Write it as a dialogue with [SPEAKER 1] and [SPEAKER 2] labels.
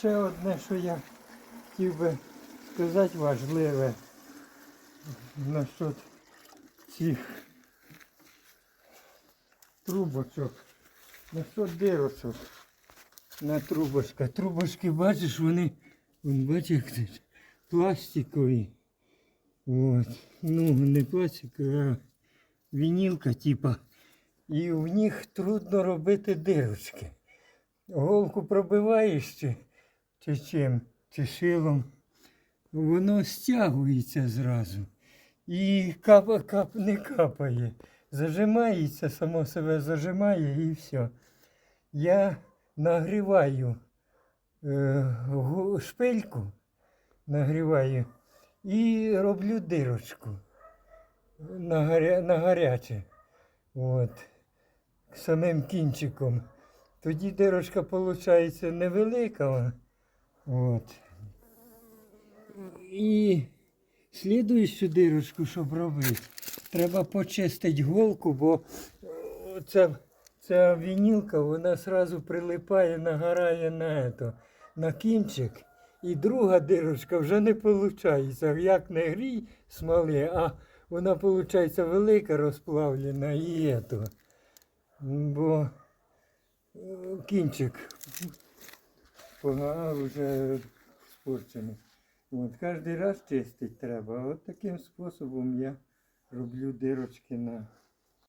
[SPEAKER 1] ще одне, що я хотів би сказати важливе насчет цих трубочок, насчет дирочок на трубочках. Трубочки, бачиш, вони, вон, бачиш, пластикові. От. Ну, не пластикові, а вінілка, типа. І в них трудно робити дирочки. Голку пробиваєш чи, чи чим, чи шилом, воно стягується зразу. І капа, кап, не капає. Зажимається, само себе зажимає і все. Я нагріваю е, шпильку, нагріваю і роблю дирочку на, гаря, на гаряче. От. Самим кінчиком. Тоді дирочка виходить невелика. От. І слідуючу дирочку, щоб робити, треба почистити голку, бо ця, ця вінілка вона одразу прилипає, нагорає на, ето, на кінчик. І друга дирочка вже не виходить. Як не грій смоли, а вона виходить велика розплавлена і ето. Бо е, кінчик погано вже спорчений. От, кожен раз чистити треба. От таким способом я роблю дирочки на